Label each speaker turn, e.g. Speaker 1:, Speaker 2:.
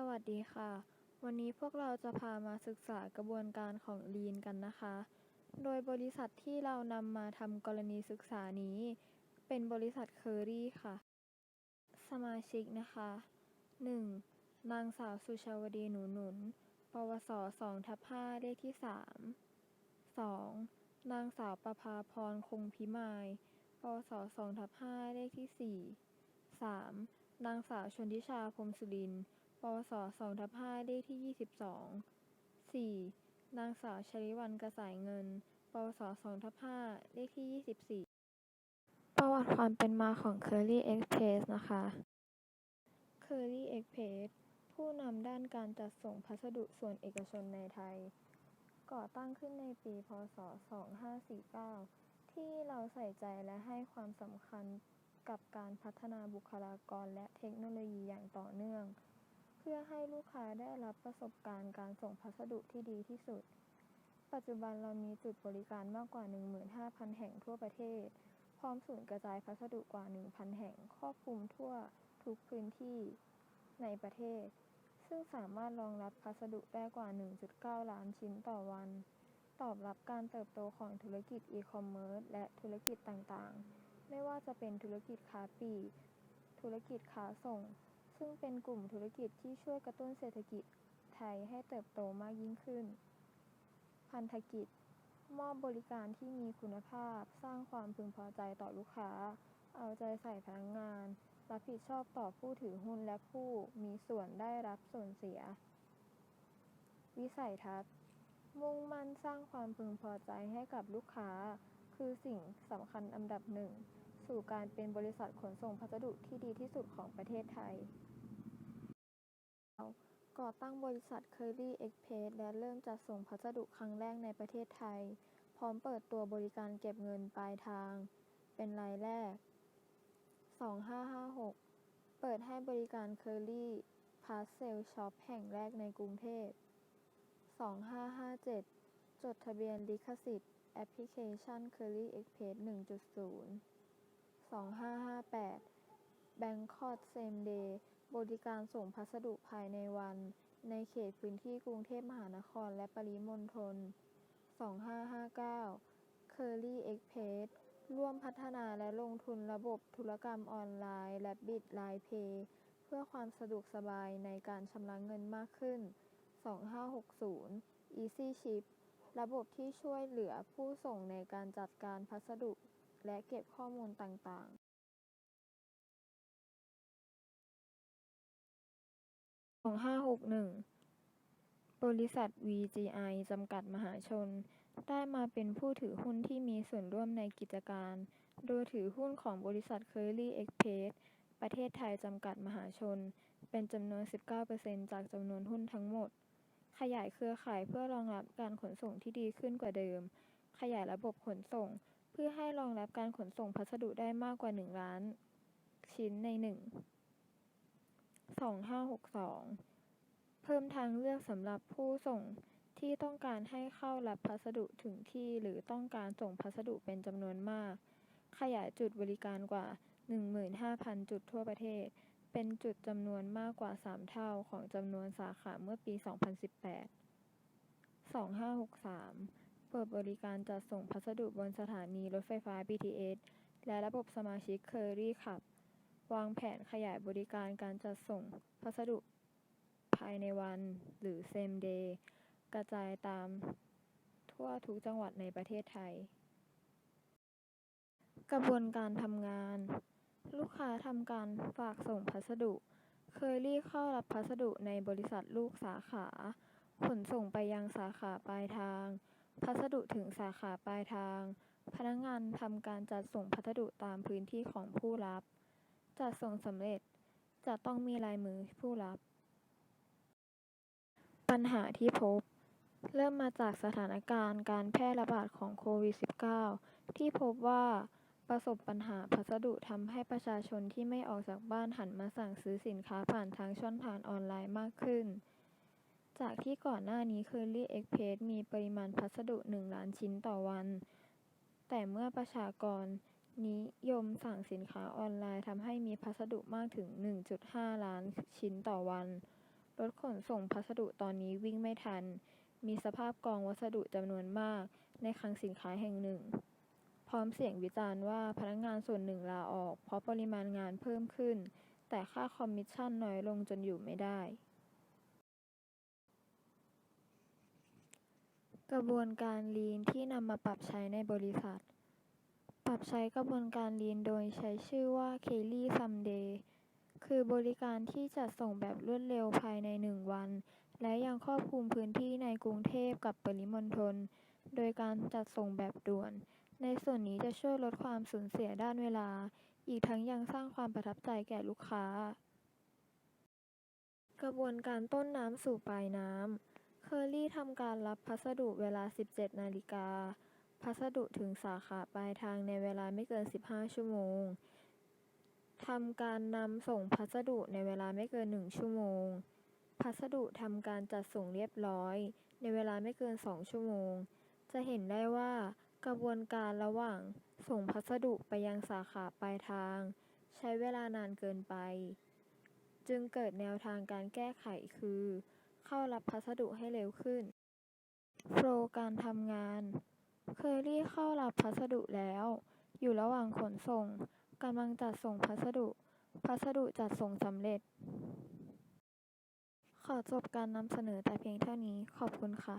Speaker 1: สวัสดีค่ะ วันนี้พวกเราจะพามาศึกษากระบวนการของ Lean กันนะคะ โดยบริษัทที่เรานำมาทำกรณีศึกษานี้ เป็นบริษัทเคอรี่ค่ะ สมาชิกนะคะ 1. นางสาวสุชาวดีหนูหนุน ปวส2ทับ5เลขที่ 3 2. นางสาวประภาพรคงพิมาย ปวส2ทับ5เลขที่ 4 3. นางสาวชนทิชาพรมสุรินทร์ ปวส2ทับ5เลขที่22 4. นางสาวชลิวันกระสายเงิน ปวส2ทับ5เลขที่24ประวัติความเป็นมาของ Curly Express นะคะ Curly Express ผู้นำด้านการจัดส่งพัสดุส่วนเอกชนในไทย ก่อตั้งขึ้นในปี พ.ศ.2549 ที่เราใส่ใจและให้ความสำคัญกับการพัฒนาบุคลากรและเทคโนโลยีอย่างต่อเนื่อง พื่อให้ลูกค้าได้รับประสบการณ์การส่งพัสดุที่ดีที่สุด ปัจจุบันเรามีจุดบริการมากกว่า 15,000 แห่งทั่วประเทศ พร้อมศูนย์กระจายพัสดุกว่า 1,000 แห่งครอบคลุมทั่วทุกพื้นที่ในประเทศ ซึ่งสามารถรองรับพัสดุได้กว่า 1.9 ล้านชิ้นต่อวัน ตอบรับการเติบโตของธุรกิจอีคอมเมิร์ซและธุรกิจต่างๆ ไม่ว่าจะเป็นธุรกิจค้าปลีกธุรกิจค้าส่ง ซึ่งเป็นกลุ่มธุรกิจที่ช่วยกระตุ้นเศรษฐกิจไทยให้เติบโตมากยิ่งขึ้น พันธกิจ มอบบริการที่มีคุณภาพ สร้างความพึงพอใจต่อลูกค้า เอาใจใส่พนักงาน รับผิดชอบต่อผู้ถือหุ้นและผู้มีส่วนได้รับส่วนเสีย วิสัยทัศน์ มุ่งมั่นสร้างความพึงพอใจให้กับลูกค้า คือสิ่งสำคัญอันดับหนึ่งสู่การเป็นบริษัทขนส่งพัสดุที่ดีที่สุดของประเทศไทย ก่อตั้งบริษัท Curly Express และเริ่มจัดส่งพัสดุครั้งแรกในประเทศไทย พร้อมเปิดตัวบริการเก็บเงินปลายทาง เป็นรายแรก 2556 เปิดให้บริการ Curly Parcel Shop แห่งแรกในกรุงเทพ 2557 จดทะเบียนลิขสิทธิ์แอปพลิเคชัน Curly Express 1.0 2558 Bangkok Same Day บริการส่งพัสดุภายในวัน ในเขตพื้นที่กรุงเทพมหานครและปริมณฑล 2559 Curly Express ร่วมพัฒนาและลงทุนระบบธุรกรรมออนไลน์ Rabbit LINE Pay เพื่อความสะดวกสบายในการชำระเงินมากขึ้น 2560 Easy Ship ระบบที่ช่วยเหลือผู้ส่งในการจัดการพัสดุและเก็บข้อมูลต่างๆ 2561 บริษัท VGI จำกัดมหาชน ได้มาเป็นผู้ถือหุ้นที่มีส่วนร่วมในกิจการ โดยถือหุ้นของบริษัท Curly Express ประเทศไทยจำกัดมหาชน เป็นจำนวน 19%จากจำนวนหุ้นทั้งหมด ขยายเครือข่ายเพื่อรองรับการขนส่งที่ดีขึ้นกว่าเดิม ขยายระบบขนส่ง เพื่อให้รองรับการขนส่งพัสดุได้มากกว่า 1 ล้าน ชิ้นใน 1 2562 เพิ่มทางเลือกสำหรับผู้ส่งที่ต้องการให้เข้ารับพัสดุถึงที่หรือต้องการส่งพัสดุเป็นจำนวนมาก ขยายจุดบริการกว่า 15,000 จุดทั่วประเทศ เป็นจุดจำนวนมากกว่า 3 เท่าของจำนวนสาขาเมื่อปี 2018 2563 เปิดบริการจัดส่งพัสดุบนสถานีรถไฟฟ้า BTS และระบบสมาชิก Curly Club วางแผนขยายบริการการจัดส่งพัสดุภายในวัน หรือ Same Day กระจายตามทั่วทุกจังหวัดในประเทศไทย กระบวนการทำงาน ลูกค้าทำการฝากส่งพัสดุ Curly เข้ารับพัสดุในบริษัทลูกสาขา ขนส่งไปยังสาขาปลายทาง พัสดุถึงสาขาปลายทาง พนักงานทำการจัดส่งพัสดุตามพื้นที่ของผู้รับ จัดส่งสำเร็จ จะต้องมีลายมือผู้รับ ปัญหาที่พบ เริ่มมาจากสถานการณ์การแพร่ระบาดของโควิด -19 ที่พบว่าประสบปัญหาพัสดุทำให้ประชาชนที่ไม่ออกจากบ้านหันมาสั่งซื้อสินค้าผ่านทางช่องทางออนไลน์มากขึ้น จากที่ก่อนหน้านี้ Curly Express มีปริมาณพัสดุ 1 ล้านชิ้นต่อวัน แต่เมื่อประชากร นิยมสั่งสินค้าออนไลน์ทำให้มีพัสดุมากถึง 1.5 ล้านชิ้นต่อวัน รถขนส่งพัสดุตอนนี้วิ่งไม่ทัน มีสภาพกองวัสดุจำนวนมากในคลังสินค้าแห่งหนึ่ง พร้อมเสียงวิจารณ์ว่าพนักงานส่วนหนึ่งลาออก เพราะปริมาณงานเพิ่มขึ้น แต่ค่าคอมมิชชั่นน้อยลงจนอยู่ไม่ได้กระบวนการ Lean ที่นำมาปรับใช้ในบริษัท ปรับใช้กระบวนการ Lean โดยใช้ชื่อว่า Kelly Someday คือบริการที่จัดส่งแบบรวดเร็วภายใน 1 วัน และยังครอบคลุมพื้นที่ในกรุงเทพกับปริมณฑล โดยการจัดส่งแบบด่วน ในส่วนนี้จะช่วยลดความสูญเสียด้านเวลา อีกทั้งยังสร้างความประทับใจแก่ลูกค้า กระบวนการต้นน้ำสู่ปลายน้ำ เคอรี่ทำการรับพัสดุเวลา 17 นาฬิกา พัสดุถึงสาขาปลายทางในเวลาไม่เกิน 15 ชั่วโมง ทำการนำส่งพัสดุในเวลาไม่เกิน 1 ชั่วโมง พัสดุทำการจัดส่งเรียบร้อย ในเวลาไม่เกิน 2 ชั่วโมง จะเห็นได้ว่ากระบวนการระหว่างส่งพัสดุไปยังสาขาปลายทาง ใช้เวลานานเกินไป จึงเกิดแนวทางการแก้ไขคือ เข้ารับพัสดุให้เร็วขึ้น โฟล์การทำงาน เคอรี่เข้ารับพัสดุแล้ว อยู่ระหว่างขนส่ง กำลังจัดส่งพัสดุ พัสดุจัดส่งสำเร็จ ขอจบการนำเสนอแต่เพียงเท่านี้ ขอบคุณค่ะ